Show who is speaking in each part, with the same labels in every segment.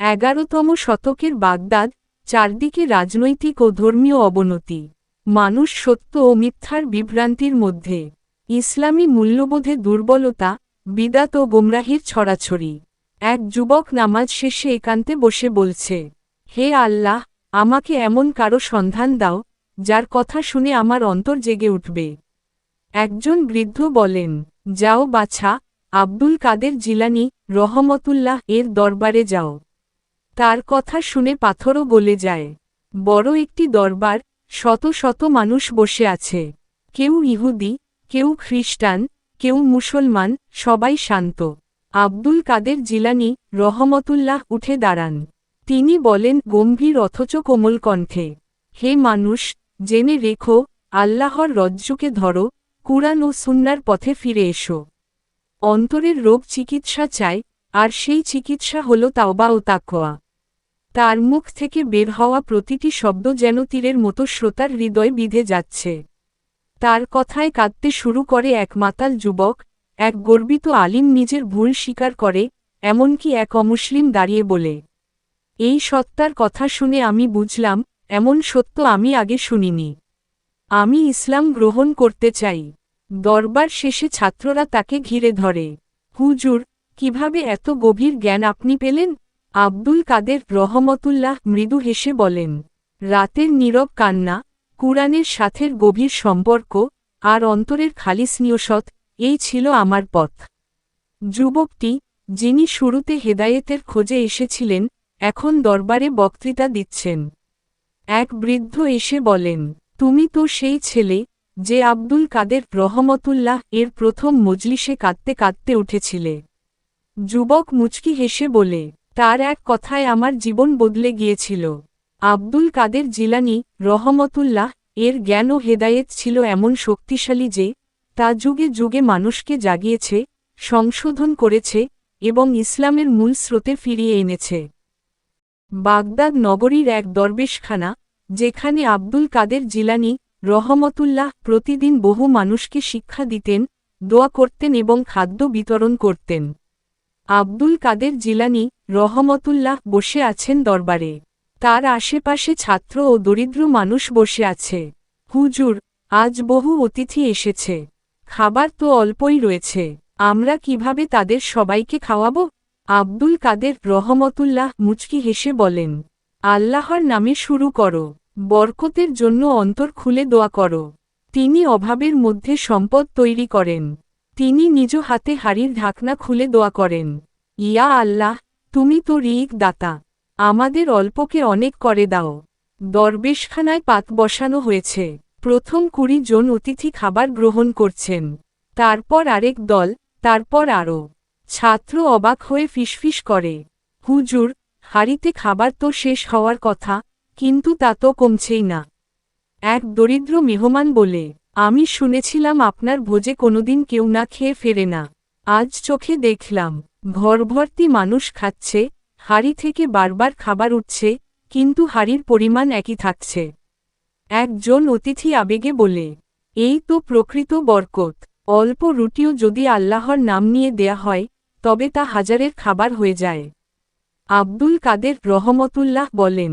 Speaker 1: এগারোতম শতকের বাগদাদ, চারদিকে রাজনৈতিক ও ধর্মীয় অবনতি, মানুষ সত্য ও মিথ্যার বিভ্রান্তির মধ্যে, ইসলামী মূল্যবোধে দুর্বলতা, বিদাত ও গোমরাহির ছড়াছড়ি। এক যুবক নামাজ শেষে একান্তে বসে বলছে, হে আল্লাহ, আমাকে এমন কারও সন্ধান দাও, যার কথা শুনে আমার অন্তর জেগে উঠবে। একজন বৃদ্ধ বলেন, যাও বাছা, আব্দুল কাদের জিলানি রহমতুল্লাহ এর দরবারে যাও। তার কথা শুনে পাথরও গলে যায়। বড় একটি দরবার, শত শত মানুষ বসে আছে। কেউ ইহুদি, কেউ খ্রিস্টান, কেউ মুসলমান, সবাই শান্ত। আব্দুল কাদের জিলানি রহমতুল্লাহ উঠে দাঁড়ান। তিনি বলেন, গম্ভীর অথচ কোমল কণ্ঠে। হে মানুষ, জেনে রেখো, আল্লাহর রজ্জুকে ধরো, কুরআন ও সুন্নার পথে ফিরে এসো। অন্তরের রোগ চিকিৎসা চায় আর সেই চিকিৎসা হল তাওবা ও তাকোয়া তার মুখ থেকে বের হওয়া প্রতিটি শব্দ যেন তীরের মতো শ্রোতার হৃদয় বিধে যাচ্ছে। তার কথায় কাঁদতে শুরু করে এক মাতাল যুবক, এক গর্বিত আলিম নিজের ভুল স্বীকার করে, এমনকি এক অমুসলিম দাঁড়িয়ে বলে, এই সত্তার কথা শুনে আমি বুঝলাম, এমন সত্য আমি আগে শুনিনি। আমি ইসলাম গ্রহণ করতে চাই। দরবার শেষে ছাত্ররা তাকে ঘিরে ধরে, হুজুর, কীভাবে এত গভীর জ্ঞান আপনি পেলেন? আব্দুল কাদের রহমতুল্লাহ মৃদু হেসে বলেন, রাতের নীরব কান্না, কুরআনের সাথের গভীর সম্পর্ক আর অন্তরের খালিস নিয়সৎ এই ছিল আমার পথ। যুবকটি, যিনি শুরুতে হেদায়েতের খোঁজে এসেছিলেন, এখন দরবারে বক্তৃতা দিচ্ছেন। এক বৃদ্ধ এসে বলেন, তুমি তো সেই ছেলে যে আব্দুল কাদের রহমতুল্লাহ এর প্রথম মজলিসে কাঁদতে কাঁদতে উঠেছিলে। যুবক মুচকি হেসে বলে তার এক কথায় আমার জীবন বদলে গিয়েছিল। আব্দুল কাদের জিলানি রহমতুল্লাহ এর জ্ঞান ও হেদায়েত ছিল এমন শক্তিশালী যে, তা যুগে যুগে মানুষকে জাগিয়েছে, সংশোধন করেছে এবং ইসলামের মূল স্রোতে ফিরিয়ে এনেছে। বাগদাদ নগরীর এক দরবেশখানা, যেখানে আব্দুল কাদের জিলানি রহমতুল্লাহ প্রতিদিন বহু মানুষকে শিক্ষা দিতেন, দোয়া করতেন এবং খাদ্য বিতরণ করতেন। আব্দুল কাদের জিলানি রহমতুল্লাহ বসে আছেন দরবারে। তার আশেপাশে ছাত্র ও দরিদ্র মানুষ বসে আছে। হুজুর, আজ বহু অতিথি এসেছে। খাবার তো অল্পই রয়েছে। আমরা কীভাবে তাদের সবাইকে খাওয়াব? আব্দুল কাদের রহমতুল্লাহ মুচকি হেসে বলেন, আল্লাহর নামে শুরু করো। বরকতের জন্য অন্তর খুলে দোয়া করো। তিনি অভাবের মধ্যে সম্পদ তৈরি করেন। তিনি নিজ হাতে হাড়ির ঢাকনা খুলে দোয়া করেন, ইয়া আল্লাহ, তুমি তো রিক দাতা আমাদের অল্পকে অনেক করে দাও। দরবেশখানায় পাত বসানো হয়েছে। প্রথম কুড়ি জন অতিথি খাবার গ্রহণ করছেন। তারপর আরেক দল, তারপর আরও ছাত্র অবাক হয়ে ফিসফিস করে, হুজুর, হাড়িতে খাবার তো শেষ হওয়ার কথা, কিন্তু তা তো কমছেই না। এক দরিদ্র মেহমান বলে আমি শুনেছিলাম আপনার ভোজে কোনোদিন কেউ না খেয়ে ফেরে না। আজ চোখে দেখলাম ঘরভর্তি মানুষ খাচ্ছে, হাড়ি থেকে বারবার খাবার উঠছে, কিন্তু হাড়ির পরিমাণ একই থাকছে। একজন অতিথি আবেগে বলে, এই তো প্রকৃত বরকত, অল্প রুটিও যদি আল্লাহর নাম নিয়ে দেয়া হয়, তবে তা হাজারের খাবার হয়ে যায়। আব্দুল কাদের রহমতুল্লাহ বলেন,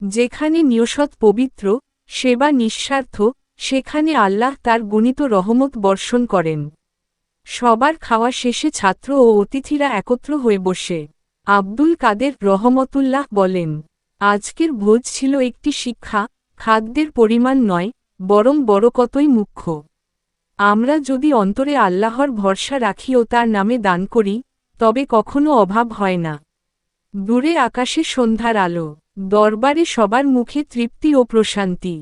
Speaker 1: যেখানে নিয়সৎ পবিত্র, সেবা নিঃস্বার্থ সেখানে আল্লাহ তার গুণিত রহমত বর্ষণ করেন। সবার খাওয়া শেষে ছাত্র ও অতিথিরা একত্র হয়ে বসে। আব্দুল কাদের রহমতুল্লাহ বলেন, আজকের ভোজ ছিল একটি শিক্ষা, খাদ্যের পরিমাণ নয়, বরং বড় কতই মুখ্য। আমরা যদি অন্তরে আল্লাহর ভরসা রাখি ও তার নামে দান করি, তবে কখনো অভাব হয় না। দূরে আকাশে সন্ধ্যার আলো, দরবারে সবার মুখে তৃপ্তি ও প্রশান্তি।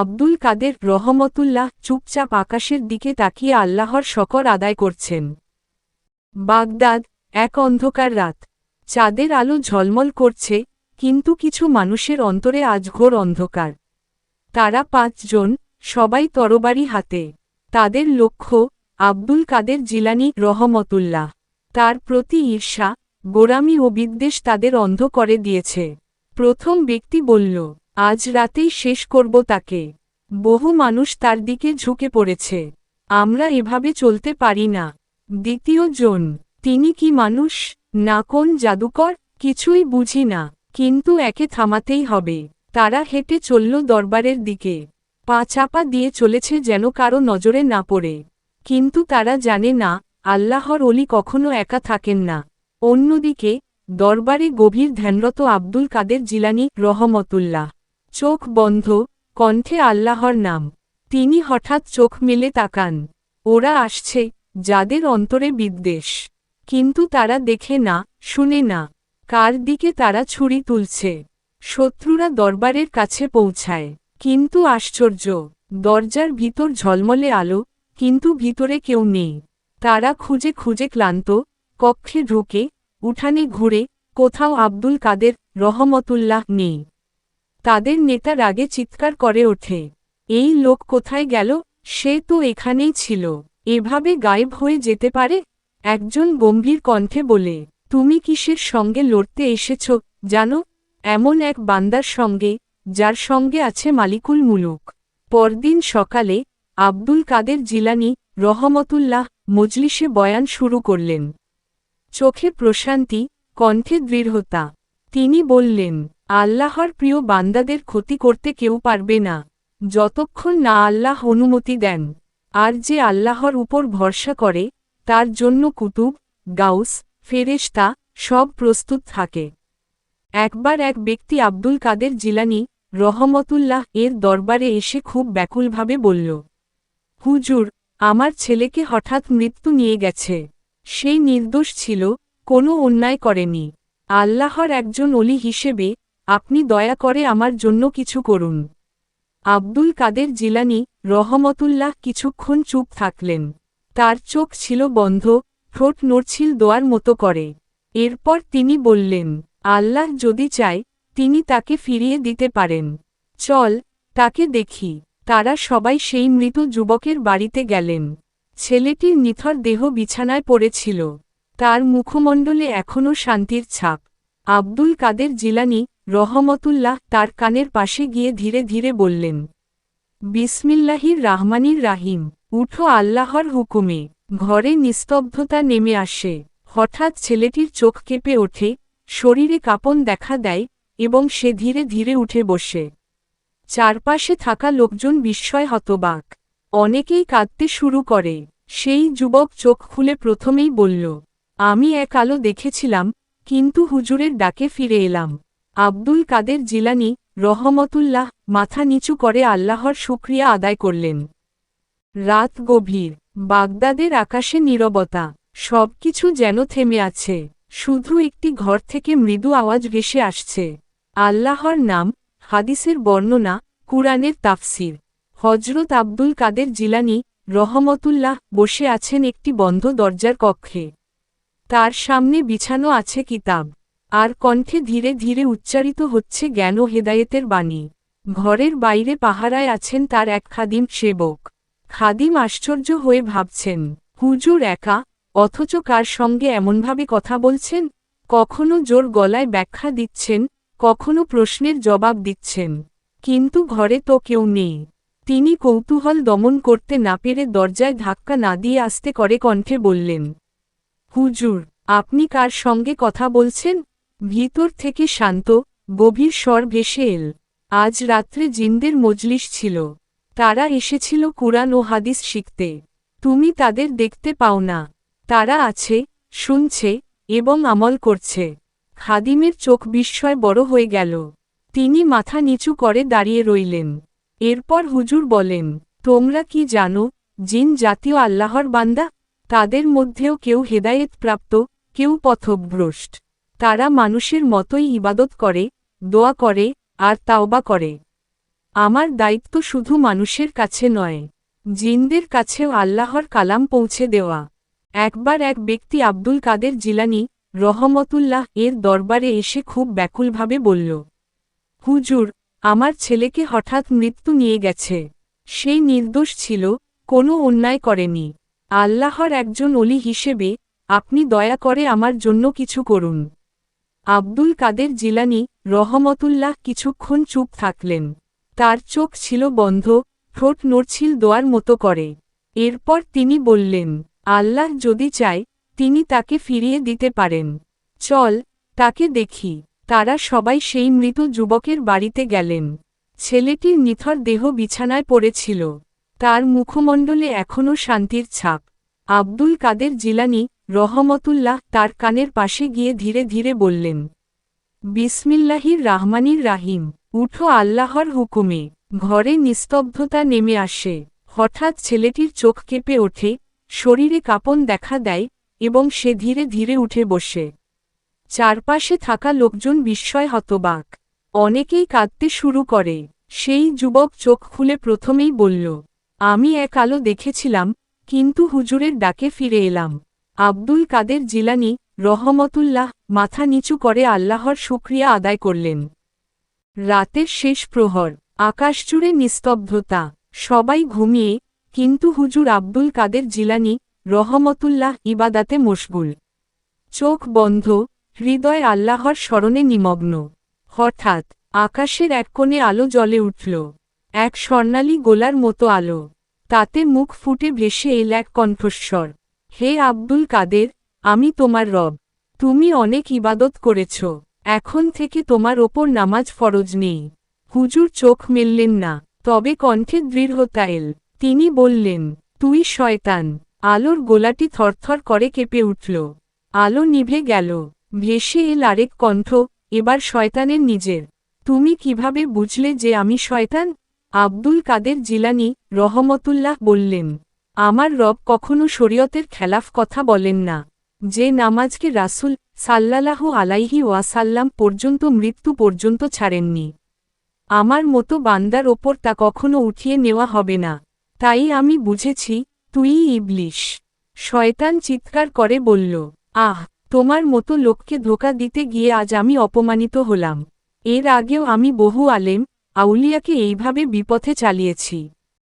Speaker 1: আব্দুল কাদের রহমতুল্লাহ চুপচাপ আকাশের দিকে তাকিয়ে আল্লাহর শকর আদায় করছেন। বাগদাদ, এক অন্ধকার রাত। চাঁদের আলো ঝলমল করছে, কিন্তু কিছু মানুষের অন্তরে আজ ঘোর অন্ধকার। তারা পাঁচজন, সবাই তরবারি হাতে। তাদের লক্ষ্য, আব্দুল কাদের জিলানি রহমতুল্লাহ। তার প্রতি ঈর্ষা গোরামি ও বিদ্বেষ তাদের অন্ধ করে দিয়েছে। প্রথম ব্যক্তি বলল আজ রাতেই শেষ করব তাকে। বহু মানুষ তার দিকে ঝুঁকে পড়েছে। আমরা এভাবে চলতে পারি না। দ্বিতীয় জন, তিনি কি মানুষ? না কোন জাদুকর? কিছুই বুঝি না, কিন্তু একে থামাতেই হবে। তারা হেঁটে চলল দরবারের দিকে। পা চাপা দিয়ে চলেছে যেন কারও নজরে না পড়ে। কিন্তু তারা জানে না, আল্লাহর অলি কখনো একা থাকেন না। অন্যদিকে, দরবারে গভীর ধ্যানরত আব্দুল কাদের জিলানি রহমতুল্লাহ। চোখ বন্ধ, কণ্ঠে আল্লাহর নাম। তিনি হঠাৎ চোখ মেলে তাকান। ওরা আসছে, যাদের অন্তরে বিদ্বেষ। কিন্তু তারা দেখে না, শুনে না। কার দিকে তারা ছুরি তুলছে? শত্রুরা দরবারের কাছে পৌঁছায়। কিন্তু আশ্চর্য, দরজার ভিতর ঝলমলে আলো, কিন্তু ভিতরে কেউ নেই। তারা খুঁজে খুঁজে ক্লান্ত, কক্ষে ঢুকে, উঠানে ঘুরে, কোথাও আব্দুল কাদের রহমতুল্লাহ নেই। তাদের নেতা রাগে চিৎকার করে ওঠে। এই লোক কোথায় গেল? সে তো এখানেই ছিল। এভাবে গায়েব হয়ে যেতে পারে? একজন গম্ভীর কণ্ঠে বলে, তুমি কিসের সঙ্গে লড়তে এসেছ? জানো, এমন এক বান্দার সঙ্গে, যার সঙ্গে আছে মালিকুল মুলুক। পরদিন সকালে আব্দুল কাদের জিলানি রহমতুল্লাহ মজলিসে বয়ান শুরু করলেন। চোখে প্রশান্তি, কণ্ঠে দৃঢ়তা। তিনি বললেন আল্লাহর প্রিয় বান্দাদের ক্ষতি করতে কেউ পারবে না। যতক্ষণ না আল্লাহ অনুমতি দেন। আর যে আল্লাহর উপর ভরসা করে, তার জন্য কুতুব, গাউস, ফেরেশতা সব প্রস্তুত থাকে। একবার এক ব্যক্তি আব্দুল কাদের জিলানি রহমতুল্লাহ এর দরবারে এসে খুব ব্যাকুলভাবে বলল, হুজুর, আমার ছেলেকে হঠাৎ মৃত্যু নিয়ে গেছে। সেই নির্দোষ ছিল, কোনো অন্যায় করেনি। আল্লাহর একজন অলি হিসেবে আপনি দয়া করে আমার জন্য কিছু করুন। আব্দুল কাদের জিলানি রহমতুল্লাহ কিছুক্ষণ চুপ থাকলেন। তার চোখ ছিল বন্ধ, ঠোঁট নড়ছিল দোয়ার মতো করে। এরপর তিনি বললেন, আল্লাহ যদি চায়, তিনি তাকে ফিরিয়ে দিতে পারেন। চল, তাকে দেখি। তারা সবাই সেই মৃত যুবকের বাড়িতে গেলেন। ছেলেটির নিথর দেহ বিছানায় পড়েছিল। তার মুখমণ্ডলে এখনও শান্তির ছাপ। আব্দুল কাদের জিলানি রহমতুল্লাহ তার কানের পাশে গিয়ে ধীরে ধীরে বললেন, বিসমিল্লাহির রাহমানির রাহিম, উঠো আল্লাহর হুকুমে, ঘরে নিস্তব্ধতা নেমে আসে, হঠাৎ ছেলেটির চোখ কেঁপে ওঠে, শরীরে কাপন দেখা দেয় এবং সে ধীরে ধীরে উঠে বসে। চারপাশে থাকা লোকজন বিস্ময় হতবাক। অনেকেই কাঁদতে শুরু করে। সেই যুবক চোখ খুলে প্রথমেই বলল, আমি এক আলো দেখেছিলাম, কিন্তু হুজুরের ডাকে ফিরে এলাম। আব্দুল কাদের জিলানি রহমতুল্লাহ মাথা নিচু করে আল্লাহর শুক্রিয়া আদায় করলেন। রাত গভীর, বাগদাদের আকাশে নীরবতা, সবকিছু যেন থেমে আছে, শুধু একটি ঘর থেকে মৃদু আওয়াজ ভেসে আসছে। আল্লাহর নাম, হাদিসের বর্ণনা, কুরআনের তাফসির। হজরত আব্দুল কাদের জিলানি রহমতুল্লাহ বসে আছেন একটি বন্ধ দরজার কক্ষে। তার সামনে বিছানো আছে কিতাব। আর কণ্ঠে ধীরে ধীরে উচ্চারিত হচ্ছে জ্ঞান ও হেদায়েতের বাণী। ঘরের বাইরে পাহারায় আছেন তার এক খাদিম সেবক। খাদিম আশ্চর্য হয়ে ভাবছেন, হুজুর একা? অথচ কার সঙ্গে এমনভাবে কথা বলছেন? কখনো জোর গলায় ব্যাখ্যা দিচ্ছেন, কখনো প্রশ্নের জবাব দিচ্ছেন। কিন্তু ঘরে তো কেউ নেই। তিনি কৌতূহল দমন করতে না পেরে দরজায় ধাক্কা না দিয়ে আসতে করে কণ্ঠে বললেন, হুজুর, আপনি কার সঙ্গে কথা বলছেন? ভিতর থেকে শান্ত, গভীর স্বর ভেসে এল। আজ রাত্রে জিনদের মজলিস ছিল। তারা এসেছিল কুরআন ও হাদিস শিখতে। তুমি তাদের দেখতে পাও না। তারা আছে, শুনছে এবং আমল করছে। খাদিমের চোখ বিস্ময় বড় হয়ে গেল। তিনি মাথা নিচু করে দাঁড়িয়ে রইলেন। এরপর হুজুর বলেন, তোমরা কি জানো, জিন জাতীয় আল্লাহর বান্দা? তাদের মধ্যেও কেউ হেদায়েত প্রাপ্ত, কেউ পথভ্রষ্ট। তারা মানুষের মতোই ইবাদত করে, দোয়া করে, আর তাওবা করে। আমার দায়িত্ব শুধু মানুষের কাছে নয়, জিনদের কাছেও আল্লাহর কালাম পৌঁছে দেওয়া। একবার এক ব্যক্তি আব্দুল কাদের জিলানি রহমতুল্লাহ এর দরবারে এসে খুব ব্যাকুলভাবে বলল, হুজুর, আমার ছেলেকে হঠাৎ মৃত্যু নিয়ে গেছে। সেই নির্দোষ ছিল, কোনো অন্যায় করেনি। আল্লাহর একজন অলি হিসেবে, আপনি দয়া করে আমার জন্য কিছু করুন। আব্দুল কাদের জিলানি রহমতুল্লাহ কিছুক্ষণ চুপ থাকলেন। তার চোখ ছিল বন্ধ, ঠোঁট নড়ছিল দোয়ার মতো করে। এরপর তিনি বললেন, আল্লাহ যদি চায়, তিনি তাকে ফিরিয়ে দিতে পারেন। চল, তাকে দেখি। তারা সবাই সেই মৃত যুবকের বাড়িতে গেলেন। ছেলেটির নিথর দেহ বিছানায় পড়েছিল। তার মুখমণ্ডলে এখনও শান্তির ছাপ। আব্দুল কাদের জিলানি রহমতুল্লাহ তার কানের পাশে গিয়ে ধীরে ধীরে বললেন, বিসমিল্লাহির রাহমানির রাহিম, উঠো আল্লাহর হুকুমে, ঘরে নিস্তব্ধতা নেমে আসে। হঠাৎ ছেলেটির চোখ কেঁপে ওঠে, শরীরে কাঁপন দেখা দেয় এবং সে ধীরে ধীরে উঠে বসে। চারপাশে থাকা লোকজন বিস্ময় হতবাক। অনেকেই কাঁদতে শুরু করে। সেই যুবক চোখ খুলে প্রথমেই বলল, আমি এক আলো দেখেছিলাম, কিন্তু হুজুরের ডাকে ফিরে এলাম। আব্দুল কাদের জিলানি রহমতুল্লাহ মাথা নিচু করে আল্লাহর শুক্রিয়া আদায় করলেন। রাতের শেষ প্রহর আকাশজুড়ে নিস্তব্ধতা, সবাই ঘুমিয়ে, কিন্তু হুজুর আব্দুল কাদের জিলানি রহমতুল্লাহ ইবাদাতে মশগুল। চোখ বন্ধ, হৃদয় আল্লাহর স্মরণে নিমগ্ন। হঠাৎ, আকাশের এক কোণে আলো জ্বলে উঠল। এক স্বর্ণালী গোলার মতো আলো। তাতে মুখ ফুটে ভেসে এল এক কণ্ঠস্বর। হে আব্দুল কাদের, আমি তোমার রব। তুমি অনেক ইবাদত করেছ। এখন থেকে তোমার ওপর নামাজ ফরজ নেই। হুজুর চোখ মেললেন না। তবে কণ্ঠে দৃঢ়তা এল তিনি বললেন, তুই শয়তান। আলোর গোলাটি থরথর করে কেঁপে উঠল। আলো নিভে গেল। ভেসে এল আরেক কণ্ঠ, এবার শয়তানের নিজের। তুমি কীভাবে বুঝলে যে আমি শয়তান? আব্দুল কাদের জিলানি রহমতুল্লাহ বললেন আমার রব কখনো শরীয়তের খেলাফ কথা বলেন না। যে নামাজকে রাসুল সাল্লালাহু আলাইহি ওয়াসাল্লাম পর্যন্ত মৃত্যু পর্যন্ত ছাড়েননি। আমার মতো বান্দার ওপর তা কখনো উঠিয়ে নেওয়া হবে না। তাই আমি বুঝেছি, তুই ইবলিশ। শয়তান চিৎকার করে বলল, আহ, তোমার মতো লোককে ধোকা দিতে গিয়ে আজ আমি অপমানিত হলাম। এর আগেও আমি বহু আলেম, আউলিয়াকে এইভাবে বিপথে চালিয়েছি।